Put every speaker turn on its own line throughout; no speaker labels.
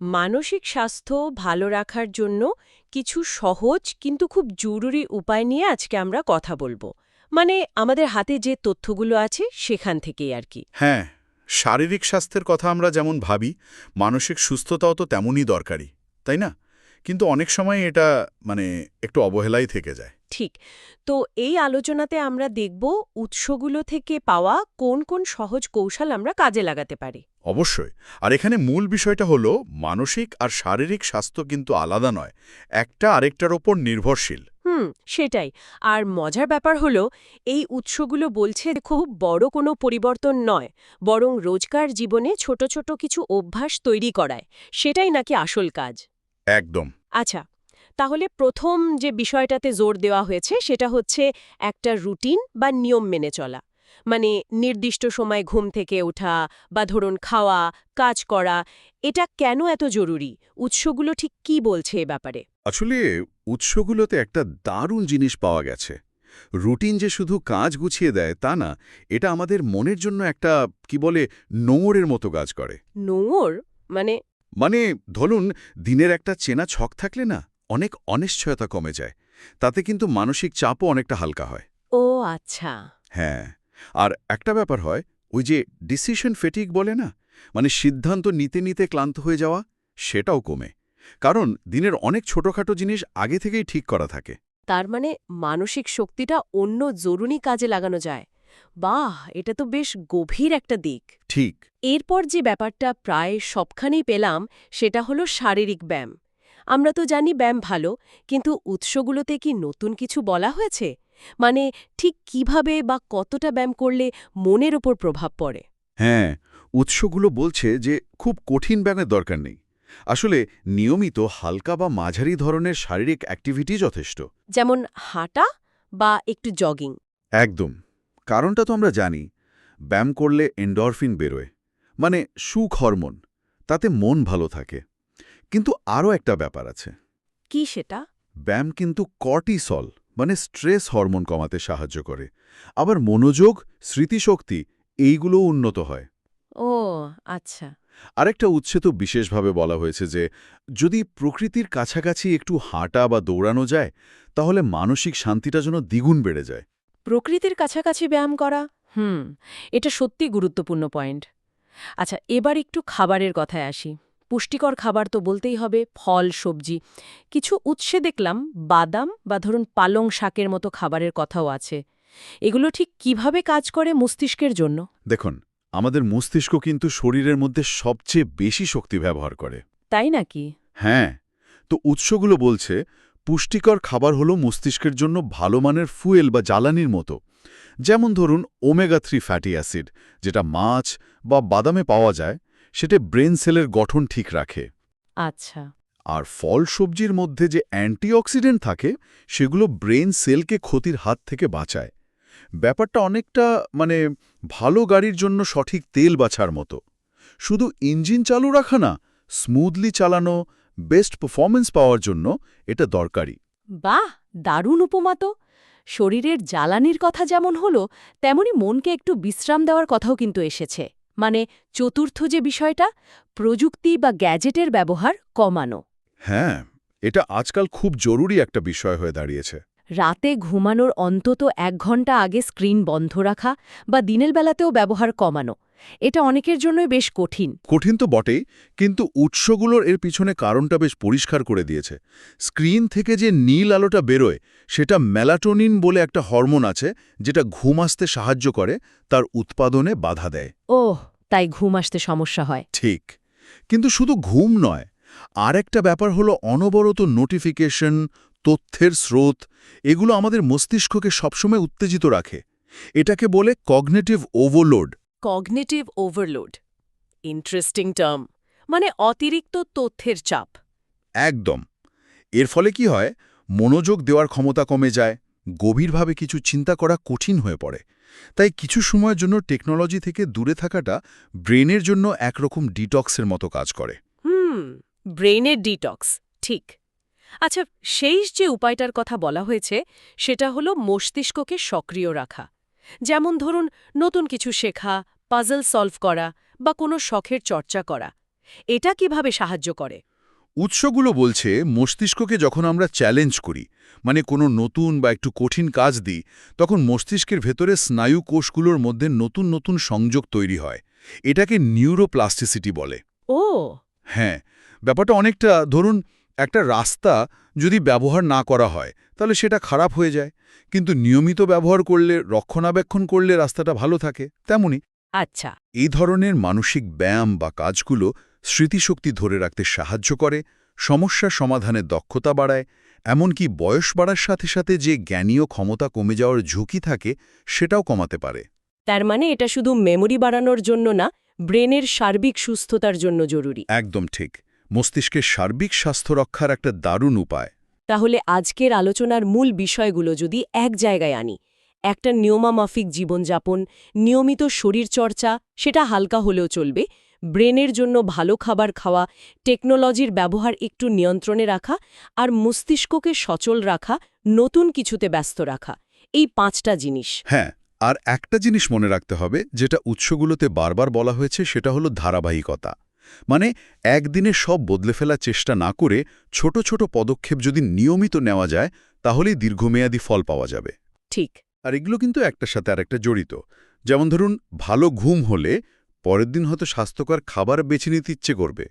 মানসিক স্বাস্থ্য ভালো রাখার জন্য কিছু সহজ কিন্তু খুব জরুরি উপায় নিয়ে আজকে আমরা কথা বলব। মানে আমাদের হাতে যে তথ্যগুলো আছে সেখান থেকেই আর কি।
হ্যাঁ শারীরিক স্বাস্থ্যের কথা আমরা যেমন ভাবি, মানসিক সুস্থতাও তো তেমনই দরকারি, তাই না? কিন্তু অনেক সময় এটা মানে একটু অবহেলাই থেকে যায়।
ঠিক। তো এই আলোচনাতে আমরা দেখব উৎসগুলো থেকে পাওয়া কোন কোন সহজ কৌশল আমরা কাজে লাগাতে পারি।
অবশ্যই। আর এখানে মূল বিষয়টা হলো মানসিক আর শারীরিক স্বাস্থ্য কিন্তু আলাদা নয় একটা আরেকটার ওপর নির্ভরশীল।
হুম সেটাই। আর মজার ব্যাপার হলো এই উৎসগুলো বলছে খুব বড় কোনো পরিবর্তন নয় বরং রোজকার জীবনে ছোট ছোট কিছু অভ্যাস তৈরি করায় সেটাই নাকি আসল কাজ।
একদম।
আচ্ছা তাহলে প্রথম যে বিষয়টাতে জোর দেওয়া হয়েছে সেটা হচ্ছে একটা রুটিন বা নিয়ম মেনে চলা। মানে নির্দিষ্ট সময় ঘুম থেকে ওঠা বা ধরুন খাওয়া কাজ করা এটা কেন এত জরুরি? উৎসগুলো ঠিক কি বলছে এ ব্যাপারে?
আসলে উৎসগুলোতে একটা দারুণ জিনিস পাওয়া গেছে। রুটিন যে শুধু কাজ গুছিয়ে দেয় তা না এটা আমাদের মনের জন্য একটা কি বলে নোংরের মতো কাজ করে।
নোংর মানে
মানে ধরুন দিনের একটা চেনা ছক থাকলে না অনেক অনিশ্চয়তা কমে যায়। তাতে কিন্তু মানসিক চাপও অনেকটা হালকা হয়।
ও আচ্ছা।
হ্যাঁ আর একটা ব্যাপার হয় ওই যে ডিসিশন ফেটিক বলে না মানে সিদ্ধান্ত নিতে নিতে ক্লান্ত হয়ে যাওয়া সেটাও কমে। কারণ দিনের অনেক ছোটখাটো জিনিস আগে থেকেই ঠিক করা থাকে।
তার মানে মানসিক শক্তিটা অন্য জরুরি কাজে লাগানো যায়। বাহ এটা তো বেশ গভীর একটা দিক।
ঠিক।
এরপর যে ব্যাপারটা প্রায় সবখানেই পেলাম সেটা হলো শারীরিক ব্যায়াম। আমরা তো জানি ব্যায়াম ভালো কিন্তু উৎসগুলোতে কি নতুন কিছু বলা হয়েছে? মানে ঠিক কীভাবে বা কতটা ব্যায়াম করলে মনের ওপর প্রভাব পড়ে?
হ্যাঁ উৎসগুলো বলছে যে খুব কঠিন ব্যায়ামের দরকার নেই। আসলে নিয়মিত হালকা বা মাঝারি ধরনের শারীরিক অ্যাক্টিভিটি যথেষ্ট।
যেমন হাঁটা বা একটু জগিং
একদম। কারণটা তো আমরা জানি ব্যায়াম করলে এন্ডরফিন বেরোয় মানে সুখ হরমোন তাতে মন ভালো থাকে। কিন্তু আরও একটা ব্যাপার আছে।
কি সেটা?
ব্যায়াম কিন্তু কর্টিসল মানে স্ট্রেস হরমোন কমাতে সাহায্য করে। আবার মনোযোগ স্মৃতিশক্তি এইগুলোও উন্নত হয়।
ও আচ্ছা।
আরেকটা উৎসে তো বিশেষভাবে বলা হয়েছে যে যদি প্রকৃতির কাছাকাছি একটু হাঁটা বা দৌড়ানো যায় তাহলে মানসিক শান্তিটা যেন দ্বিগুণ বেড়ে যায়।
প্রকৃতির কাছাকাছি ব্যায়াম করা? হুম এটা সত্যি গুরুত্বপূর্ণ পয়েন্ট। আচ্ছা এবার একটু খাবারের কথায় আসি। পুষ্টিকর খাবার তো বলতেই হবে ফল সবজি। কিছু উৎসে দেখলাম বাদাম বা ধরুন পালং শাকের মতো খাবারের কথাও আছে। এগুলো ঠিক কীভাবে কাজ করে মস্তিষ্কের জন্য?
দেখুন আমাদের মস্তিষ্ক কিন্তু শরীরের মধ্যে সবচেয়ে বেশি শক্তি ব্যবহার করে।
তাই নাকি?
হ্যাঁ তো উৎসগুলো বলছে পুষ্টিকর খাবার হলো মস্তিষ্কের জন্য ভালো মানের ফুয়েল বা জ্বালানির মতো। যেমন ধরুন ওমেগা থ্রি ফ্যাটি অ্যাসিড যেটা মাছ বা বাদামে পাওয়া যায় সেটা ব্রেন সেলের গঠন ঠিক রাখে।
আচ্ছা।
আর ফল সবজির মধ্যে যে অ্যান্টিঅক্সিডেন্ট থাকে সেগুলো ব্রেন সেলকে ক্ষতির হাত থেকে বাঁচায়। ব্যাপারটা অনেকটা মানে ভালো গাড়ির জন্য সঠিক তেল বাছার মতো। শুধু ইঞ্জিন চালু রাখা না স্মুথলি চালানো বেস্ট পারফরমেন্স পাওয়ার জন্য এটা দরকারি।
বাহ দারুণ উপমা তো। শরীরের জ্বালানির কথা যেমন হল তেমনি মনকে একটু বিশ্রাম দেওয়ার কথাও কিন্তু এসেছে। মানে চতুর্থ যে বিষয়টা প্রযুক্তি বা গ্যাজেটের ব্যবহার কমানো।
হ্যাঁ এটা আজকাল খুব জরুরি একটা বিষয় হয়ে দাঁড়িয়েছে।
রাতে ঘুমানোর অন্তত এক ঘণ্টা আগে স্ক্রিন বন্ধ রাখা বা দিনের বেলাতেও ব্যবহার কমানো। এটা অনেকের জন্যই বেশ কঠিন।
কঠিন তো বটেই কিন্তু উৎসগুলোর এর পিছনে কারণটা বেশ পরিষ্কার করে দিয়েছে। স্ক্রিন থেকে যে নীল আলোটা বেরোয় সেটা মেলাটোনিন বলে একটা হরমোন আছে যেটা ঘুম আসতে সাহায্য করে তার উৎপাদনে বাধা দেয়।
ওহ তাই ঘুম আসতে সমস্যা হয়।
ঠিক। কিন্তু শুধু ঘুম নয় আর একটা ব্যাপার হলো অনবরত নোটিফিকেশন তথ্যের স্রোত এগুলো আমাদের মস্তিষ্ককে সবসময় উত্তেজিত রাখে। এটাকে বলে cognitive overload
cognitive overload interesting term মানে অতিরিক্ত তথ্যের চাপ।
একদম। এর ফলে কি হয়? মনোযোগ দেওয়ার ক্ষমতা কমে যায় গভীরভাবে কিছু চিন্তা করা কঠিন হয়ে পড়ে। তাই কিছু সময়ের জন্য টেকনোলজি থেকে দূরে থাকাটা ব্রেনের জন্য একরকম ডিটক্সের মতো কাজ করে।
হুম ব্রেনের ডিটক্স ঠিক। আচ্ছা শেষ যে উপায়টার কথা বলা হয়েছে সেটা হলো মস্তিষ্ককে সক্রিয় রাখা। যেমন ধরুন নতুন কিছু শেখা পাজল সলভ করা বা কোনো শখের চর্চা করা। এটা কীভাবে সাহায্য করে?
উৎসগুলো বলছে মস্তিষ্ককে যখন আমরা চ্যালেঞ্জ করি মানে কোনো নতুন বা একটু কঠিন কাজ দিই তখন মস্তিষ্কের ভেতরে স্নায়ু কোষগুলোর মধ্যে নতুন নতুন সংযোগ তৈরি হয়। এটাকে নিউরোপ্লাস্টিসিটি বলে।
ও!
হ্যাঁ ব্যাপারটা অনেকটা ধরুন একটা রাস্তা যদি ব্যবহার না করা হয় তাহলে সেটা খারাপ হয়ে যায়। কিন্তু নিয়মিত ব্যবহার করলে রক্ষণাবেক্ষণ করলে রাস্তাটা ভালো থাকে তেমনি
আচ্ছা।
এই ধরনের মানসিক ব্যায়াম বা কাজগুলো স্মৃতিশক্তি ধরে রাখতে সাহায্য করে সমস্যা সমাধানের দক্ষতা বাড়ায় এমনকি বয়স বাড়ার সাথে সাথে যে জ্ঞানীয় ক্ষমতা কমে যাওয়ার ঝুঁকি থাকে সেটাও কমাতে পারে।
তার মানে এটা শুধু মেমোরি বাড়ানোর জন্য না ব্রেনের সার্বিক সুস্থতার জন্য জরুরি।
একদম ঠিক। মস্তিষ্কের সার্বিক স্বাস্থ্য রক্ষার একটা দারুণ উপায়।
তাহলে আজকের আলোচনার মূল বিষয়গুলো যদি এক জায়গায় আনি একটা নিয়মামাফিক জীবনযাপন নিয়মিত শরীরচর্চা সেটা হালকা হলেও চলবে ব্রেনের জন্য ভালো খাবার খাওয়া টেকনোলজির ব্যবহার একটু নিয়ন্ত্রণে রাখা আর মস্তিষ্ককে সচল রাখা নতুন কিছুতে ব্যস্ত রাখা এই পাঁচটা জিনিস।
হ্যাঁ আর একটা জিনিস মনে রাখতে হবে যেটা উৎসগুলোতে বারবার বলা হয়েছে সেটা হলো ধারাবাহিকতা। মানে একদিনে সব বদলে ফেলার চেষ্টা না করে ছোট ছোট পদক্ষেপ যদি নিয়মিত নেওয়া যায় তাহলেই দীর্ঘমেয়াদী ফল পাওয়া যাবে।
ঠিক।
আর এগুলো কিন্তু একটার সাথে আরেকটা জড়িত। যেমন ধরুন ভালো ঘুম হলে পরের দিন হয়তো স্বাস্থ্যকর খাবার বেছে নিতে ইচ্ছে করবে।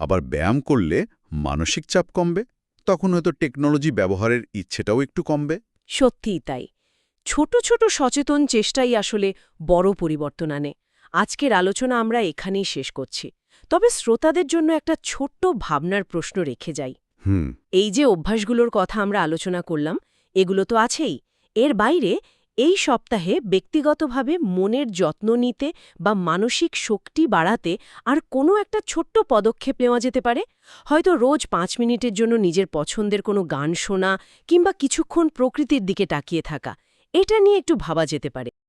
আবার ব্যায়াম করলে মানসিক চাপ কমবে তখন হয়তো টেকনোলজি ব্যবহারের ইচ্ছেটাও একটু কমবে।
সত্যিই তাই। ছোট ছোট সচেতন চেষ্টাই আসলে বড় পরিবর্তন আনে। আজকের আলোচনা আমরা এখানেই শেষ করছি। তবে শ্রোতাদের জন্য একটা ছোট্ট ভাবনার প্রশ্ন রেখে যাই।
হুম।
এই যে অভ্যাসগুলোর কথা আমরা আলোচনা করলাম এগুলো তো আছেই। এর বাইরে এই সপ্তাহে ব্যক্তিগতভাবে মনের যত্ন নিতে বা মানসিক শক্তি বাড়াতে আর কোনো একটা ছোট্ট পদক্ষেপ নেওয়া যেতে পারে? হয়তো রোজ পাঁচ মিনিটের জন্য নিজের পছন্দের কোনো গান শোনা কিংবা কিছুক্ষণ প্রকৃতির দিকে তাকিয়ে থাকা। এটা নিয়ে একটু ভাবা যেতে পারে।